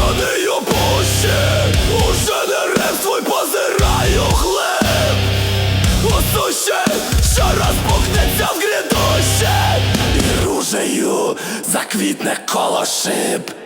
П'яний опущик Уже не ревствуй, позираю хлеб Осуще, що розпухнеться в грядуще І ружею заквітне коло шип.